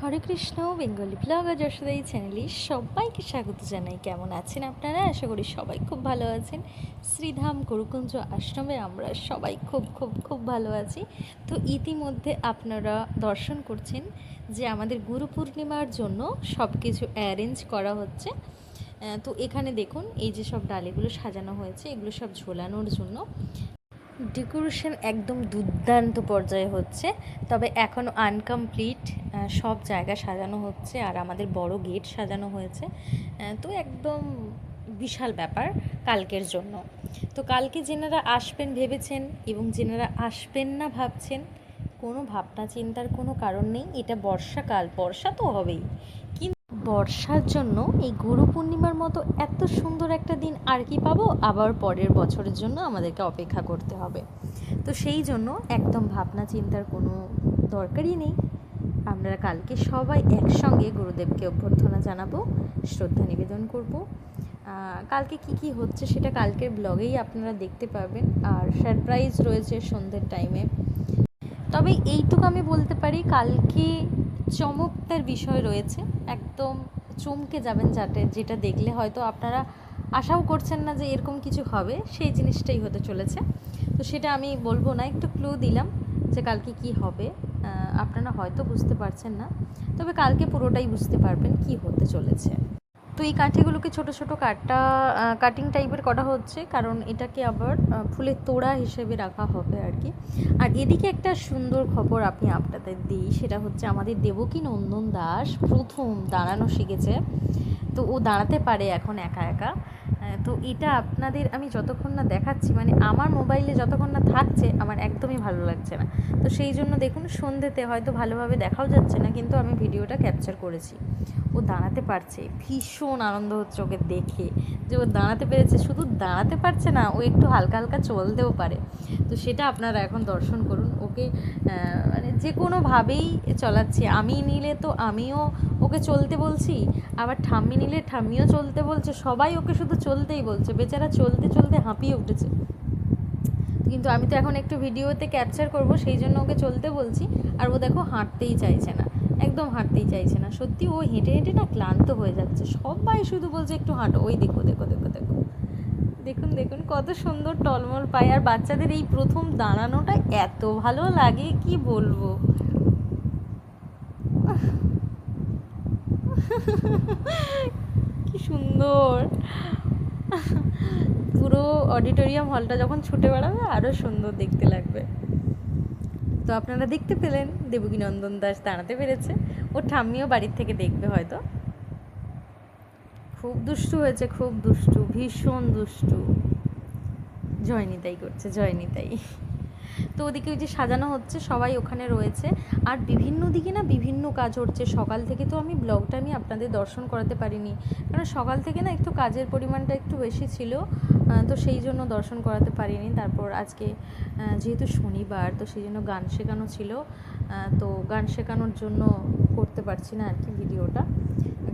হরে Krishna, Bengali blogger Yashoda এই চ্যানেলে সবাইকে স্বাগত জানাই। কেমন আছেন আপনারা? আশা করি সবাই খুব ভালো আছেন। শ্রীধাম গুরুকুঞ্জ আশ্রমে আমরা সবাই খুব খুব খুব ভালো আছি। তো ইতিমধ্যে আপনারা দর্শন করছেন যে আমাদের গুরু পূর্ণিমার জন্য সব কিছু অ্যারেঞ্জ করা হচ্ছে। তো এখানে দেখুন, এই যে সব ডালেগুলো সাজানো হয়েছে, এগুলো সব ঝোলানোর জন্য। ডেকোরেশন একদম দুর্দান্ত পর্যায়ে হচ্ছে, তবে এখনও আনকমপ্লিট সব জায়গা সাজানো হচ্ছে আর আমাদের বড় গেট সাজানো হয়েছে। তো একদম বিশাল ব্যাপার কালকের জন্য। তো কালকে যেনারা আসবেন ভেবেছেন এবং যেনারা আসবেন না ভাবছেন, কোনো ভাবনা চিন্তার কোনো কারণ নেই, এটা বর্ষাকাল, বর্ষা তো হবেই। বর্ষার জন্য এই গুরু পূর্ণিমার মতো এত সুন্দর একটা দিন আর কি পাবো? আবার পরের বছরের জন্য আমাদেরকে অপেক্ষা করতে হবে। তো সেই জন্য একদম ভাবনা চিন্তার কোনো দরকারই নেই। আমরা কালকে সবাই একসঙ্গে গুরুদেবকে অভ্যর্থনা জানাব, শ্রদ্ধা নিবেদন করব। কালকে কি কি হচ্ছে সেটা কালকের ব্লগেই আপনারা দেখতে পাবেন আর সারপ্রাইজ রয়েছে সন্ধ্যের টাইমে তবে এইটুকু আমি বলতে পারি, কালকে চমকদার বিষয় রয়েছে। একদম চমকে যাবেন যাতে যেটা দেখলে হয়তো আপনারা আশাও করছেন না যে এরকম কিছু হবে, সেই জিনিসটাই হতে চলেছে। তো সেটা আমি বলব না, একটু ক্লু দিলাম যে কালকে কি হবে। আপনারা হয়তো বুঝতে পারছেন না, তবে কালকে পুরোটাই বুঝতে পারবেন কি হতে চলেছে। তো এই কাঠিগুলোকে ছোট ছোট কাটা কাটিং টাইপের করা হচ্ছে, কারণ এটাকে আবার ফুলের তোড়া হিসেবে রাখা হবে আর কি। আর এদিকে একটা সুন্দর খবর আপনি আপনাদের দিই, সেটা হচ্ছে আমাদের দেবকী নন্দন দাস প্রথম দাঁড়ানো শিখেছে। তো ও দাঁড়াতে পারে এখন একা একা। তো এটা আপনাদের আমি যতক্ষণ না দেখাচ্ছি মানে আমার মোবাইলে যতক্ষণ না থাকছে, আমার একদমই ভালো লাগছে না। তো সেই জন্য দেখুন সন্ধ্যেতে হয়তো ভালোভাবে দেখাও যাচ্ছে না, কিন্তু আমি ভিডিওটা ক্যাপচার করেছি। ও দাঁড়াতে পারছে, ভীষণ আনন্দ হচ্ছে ওকে দেখে। যে ও দাঁড়াতে পেরেছে, শুধু দাঁড়াতে পারছে না, ও একটু হালকা হালকা চলতেও পারে। তো সেটা আপনারা এখন দর্শন করুন, ওকে মানে যে কোনোভাবেই চলাচ্ছি। আমি নিলে তো আমিও ওকে চলতে বলছি, আবার ঠাম্মি নিলে ঠাম্মিও চলতে বলছে, সবাই ওকে শুধু চলতেই বলছে, বেচারা চলতে চলতে হাঁপিয়ে উঠেছে। কিন্তু আমি তো এখন একটু ভিডিওতে ক্যাপচার করব, সেই জন্য ওকে চলতে বলছি, আর ও দেখো হাঁটতেই চাইছে না, একদম হাঁটতেই চাইছে না। সত্যি ও হেঁটে হেঁটে না ক্লান্ত হয়ে যাচ্ছে, সবাই শুধু বলছে একটু হাঁটো, ওই দেখো দেখো দেখো দেখো। দেখুন দেখুন, কত সুন্দর টলমল পায়, আর বাচ্চাদের এই প্রথম দাঁড়ানোটা এত ভালো লাগে, কি বলব? কি সুন্দর। পুরো অডিটোরিয়াম হলটা যখন ছুটে বেড়াবে আরও সুন্দর দেখতে লাগবে। তো আপনারা দেখতে পেলেন, দেবকী নন্দন দাস দাঁড়াতে পেরেছে। ও ঠাম্মিও বাড়ির থেকে দেখবে হয়তো। খুব দুষ্টু হয়েছে, খুব দুষ্টু, ভীষণ দুষ্টু। জয়নিতাই করছে, জয়নিতাই। তো ওদিকে ওই যে সাজানো হচ্ছে, সবাই ওখানে রয়েছে। আর বিভিন্ন দিকে না বিভিন্ন কাজ হচ্ছে। সকাল থেকে তো আমি ব্লগটা আমি আপনাদের দর্শন করাতে পারিনি। কারণ সকাল থেকে না একটু কাজের পরিমাণটা একটু বেশি ছিল। তো সেই জন্য দর্শন করাতে পারিনি। তারপর আজকে যেহেতু শনিবার, তো সেই জন্য গান শেখানো ছিল। তো গান শেখানোর জন্য করতে পারছি না আর কি ভিডিওটা।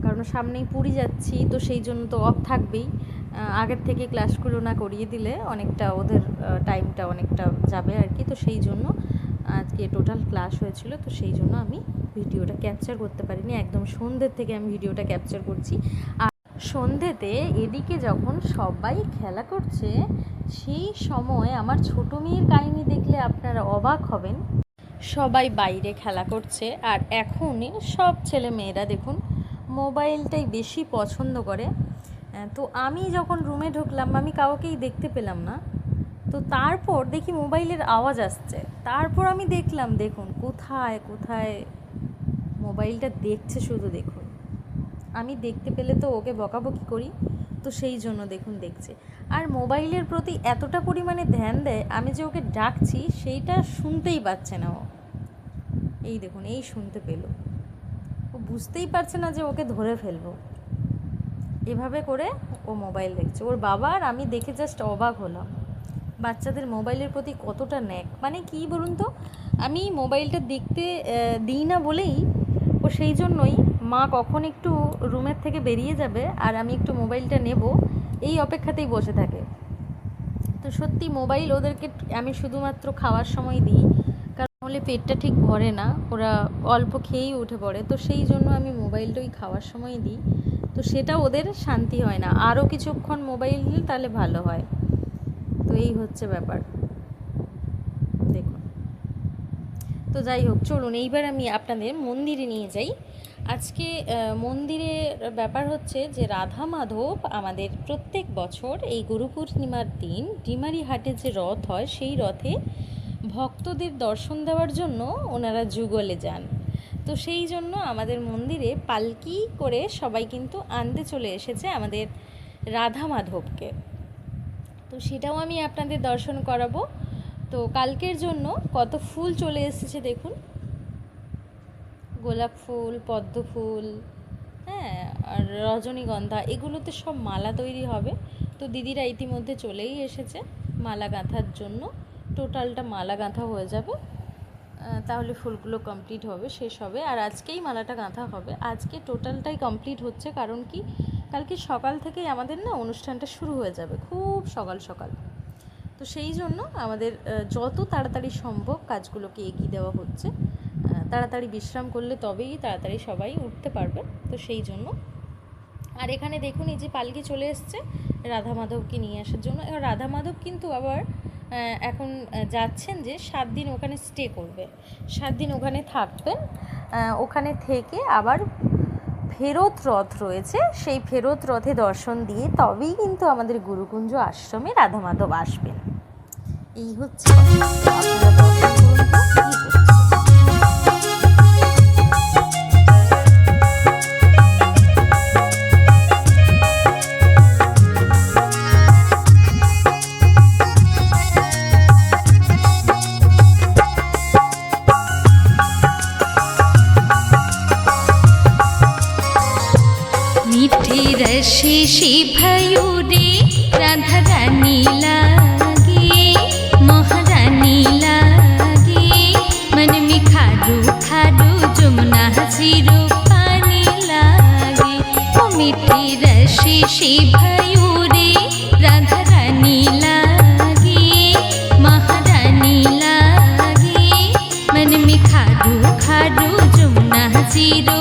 কারণ সামনেই পুরী যাচ্ছি, তো সেই জন্য তো অফ থাকবেই। আগের থেকে ক্লাসগুলো না করিয়ে দিলে অনেকটা ওদের টাইমটা অনেকটা যাবে আর কি। তো সেই জন্য আজকে টোটাল ক্লাস হয়েছিল, তো সেই জন্য আমি ভিডিওটা ক্যাপচার করতে পারিনি। একদম সন্ধ্যের থেকে আমি ভিডিওটা ক্যাপচার করছি। আর সন্ধ্যেতে এদিকে যখন সবাই খেলা করছে, সেই সময় আমার ছোট মেয়ের কাহিনী দেখলে আপনারা অবাক হবেন। সবাই বাইরে খেলা করছে আর এখনই সব ছেলে মেয়েরা দেখুন, মোবাইলটাই বেশি পছন্দ করে। তো আমি যখন রুমে ঢুকলাম, আমি কাউকেই দেখতে পেলাম না। তো তারপর দেখি মোবাইলের আওয়াজ আসছে। তারপর আমি দেখলাম, দেখুন, কোথায় কোথায় মোবাইলটা দেখছে শুধু দেখুন। আমি দেখতে পেলে তো ওকে বকাবকি করি, তো সেই জন্য দেখুন দেখছে। আর মোবাইলের প্রতি এতটা পরিমাণে ধ্যান দেয়, আমি যে ওকে ডাকছি, সেইটা শুনতেই পাচ্ছে না ও। এই দেখুন, এই শুনতে পেল। ও বুঝতেই পারছে না যে ওকে ধরে ফেলব। এভাবে করে ও মোবাইল দেখছে। ওর বাবা আর আমি দেখে জাস্ট অবাক হলাম। বাচ্চাদের মোবাইলের প্রতি কতটা ন্যাক? মানে কি বলুন তো? আমি মোবাইলটা দেখতে দিই না বলেই ও সেই জন্যই মা কখন একটু রুমের থেকে বেরিয়ে যাবে আর আমি একটু মোবাইলটা নেব, এই অপেক্ষাতেই বসে থাকে। তো সত্যি মোবাইল ওদেরকে আমি শুধুমাত্র খাওয়ার সময় দিই। হলে পেটটা ঠিক ভরে না, ওরা অল্প খেয়েই উঠে পড়ে। তো সেই জন্য আমি মোবাইলটা ওই খাওয়ার সময় দিই। তো সেটা ওদের শান্তি হয় না। আরও কিছুক্ষণ মোবাইল দিলে তাহলে ভালো হয়। তো এই হচ্ছে ব্যাপার। দেখুন। তো যাই হোক, চলুন এইবার আমি আপনাদের মন্দিরে নিয়ে যাই। আজকে মন্দিরের ব্যাপার হচ্ছে যে রাধা মাধব আমাদের প্রত্যেক বছর এই গুরু পূর্ণিমার দিন ডিমারি হাটে যে রথ হয়, সেই রথে ভক্তদের দর্শন দেওয়ার জন্য ওনারা যুগলে যান। তো সেই জন্য আমাদের মন্দিরে পালকি করে সবাই কিন্তু আনতে চলে এসেছে আমাদের রাধা মাধবকে। তো সেটাও আমি আপনাদের দর্শন করাবো। তো কালকের জন্য কত ফুল চলে এসেছে দেখুন। গোলাপ ফুল, পদ্ম ফুল হ্যাঁ আর রজনীগন্ধা, এগুলোতে সব মালা তৈরি হবে। তো দিদিরা ইতিমধ্যে চলেই এসেছে মালা গাঁথার জন্য। টোটালটা মালা গাঁথা হয়ে যাবে। তাহলে ফুলগুলো কমপ্লিট হবে, শেষ হবে। আর আজকেই মালাটা গাঁথা হবে। আজকে টোটালটাই কমপ্লিট হচ্ছে কারণ কি? কালকে সকাল থেকেই আমাদের না অনুষ্ঠানটা শুরু হয়ে যাবে, খুব সকাল সকাল। তো সেই জন্য আমাদের যত তাড়াতাড়ি সম্ভব কাজগুলোকে এগিয়ে দেওয়া হচ্ছে। তাড়াতাড়ি বিশ্রাম করলে তবেই তাড়াতাড়ি সবাই উঠতে পারবে। তো সেই জন্য। আর এখানে দেখুন, এই যে পালকি চলে এসছে রাধা মাধবকে নিয়ে আসার জন্য। এবার রাধা মাধব কিন্তু আবার এখন যাচ্ছেন যে সাত দিন ওখানে স্টে করবে সাত দিন ওখানে থাকবেন ওখানে থেকে আবার ফেরত রথ রয়েছে সেই ফেরত রথে দর্শন দিয়ে তবেই কিন্তু আমাদের গুরুকুঞ্জ আশ্রমে রাধা মাধব আসবেন এই হচ্ছে। রসে সে ভয়ুরে রাধা রানী লাগে, মহারানী লাগে। মন মে খারু খারু যমুনা জিরো পানি লাগে। ও মিঠে রসে সে ভয়ুরে রাধা রানী লাগে, মহারানী লাগে। মন মে খারু খারু যমুনা জিরো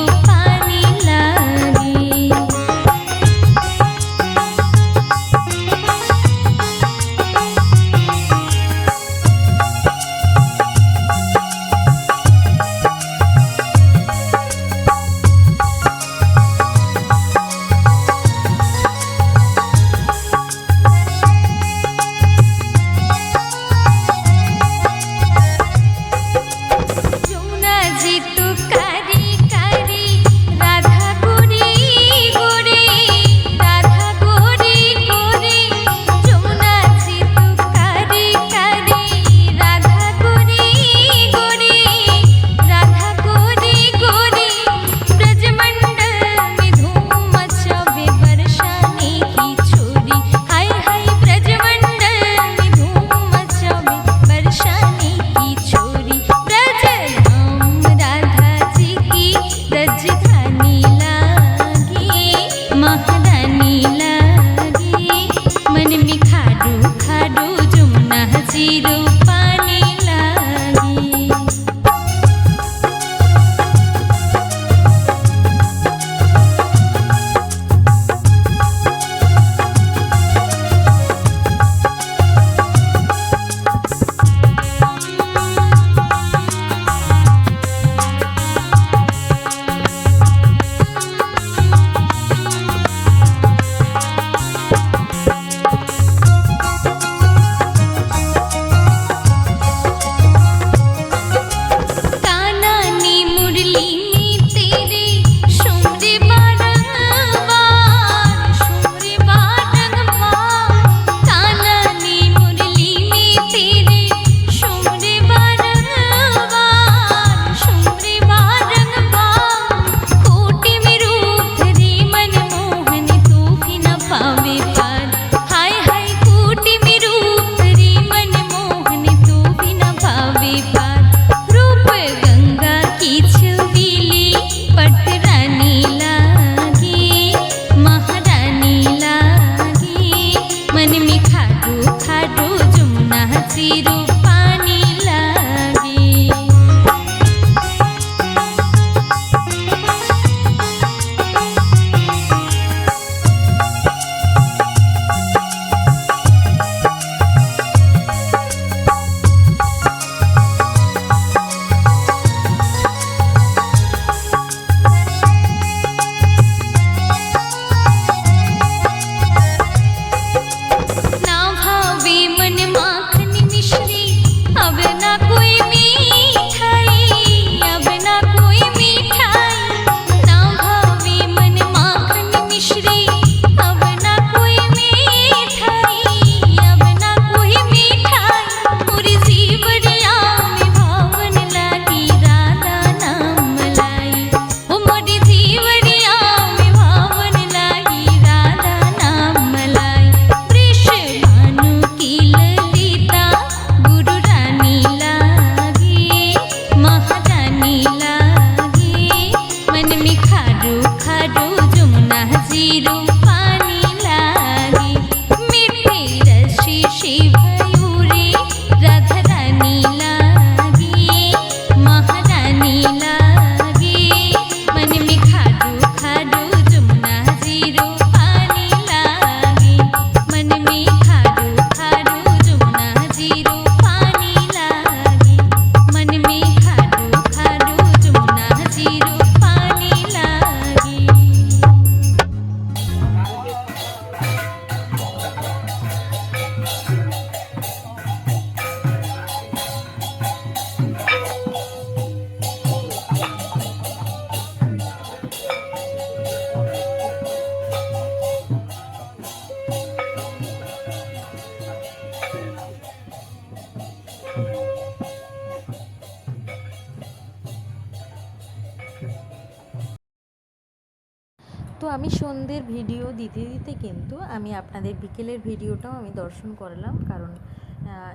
তো আমি সন্ধ্যের ভিডিও দিতে দিতে কিন্তু আমি আপনাদের বিকেলের ভিডিওটাও আমি দর্শন করলাম, কারণ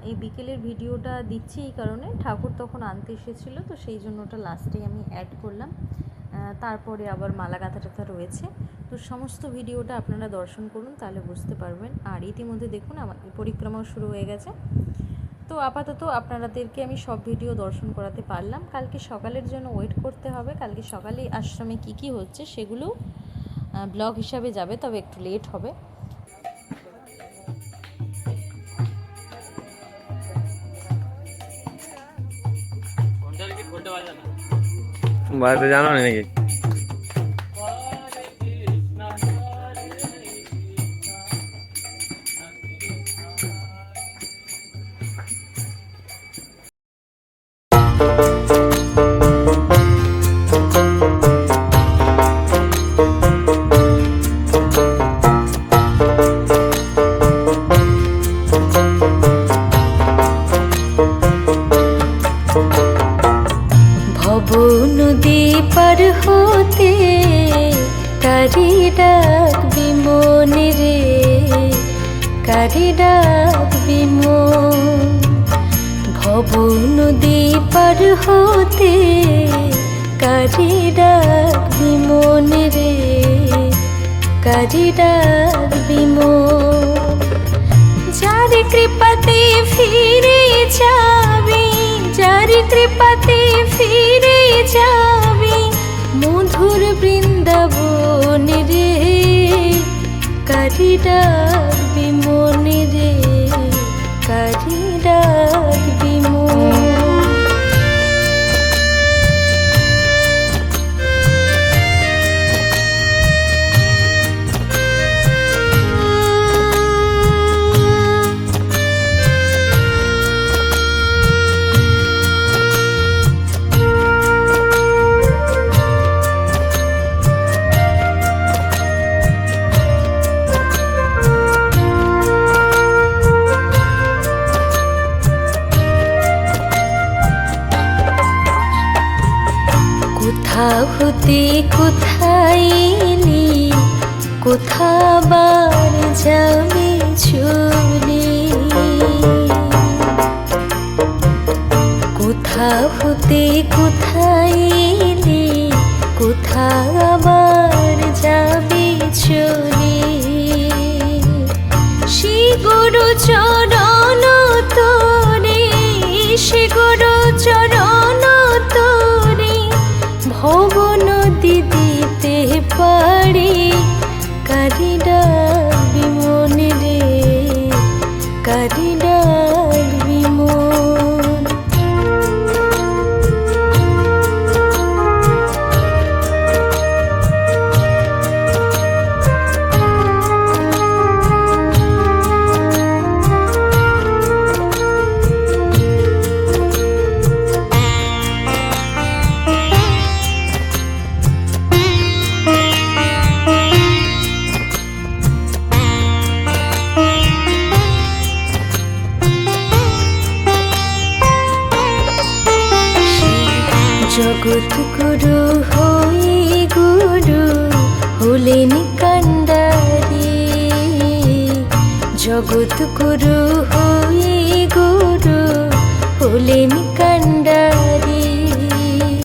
এই বিকেলের ভিডিওটা দিচ্ছি এই কারণে। ঠাকুর তখন আনতে এসেছিল, তো সেই জন্য ওটা লাস্টে আমি অ্যাড করলাম। তারপরে আবার মালা গাঁথা টাথা রয়েছে। তো সমস্ত ভিডিওটা আপনারা দর্শন করুন, তাহলে বুঝতে পারবেন। আর ইতিমধ্যে দেখুন, আমার পরিক্রমাও শুরু হয়ে গেছে। তো আপাতত আপনাদেরকে আমি সব ভিডিও দর্শন করাতে পারলাম। কালকে সকালের জন্য ওয়েট করতে হবে। কালকে সকালে আশ্রমে কি কি হচ্ছে সেগুলো ব্লগ হিসাবে যাবে তবে একটু লেট হবে। বাড়িতে জানো নাকি? কারি ডাকবি মনে রে কারি ডাকবি মন যার কৃপাতে ফিরে যাবি, যার কৃপাতে ফিরে যাবি, মধুর বৃন্দাবন রে কারি কোথা হতে কোথায় এলি কোথাবার যাবে চলে কোথা হতে কোথায় এলি কোথা আবার যাবে শ্রী গুরু চরণ पडे करिडा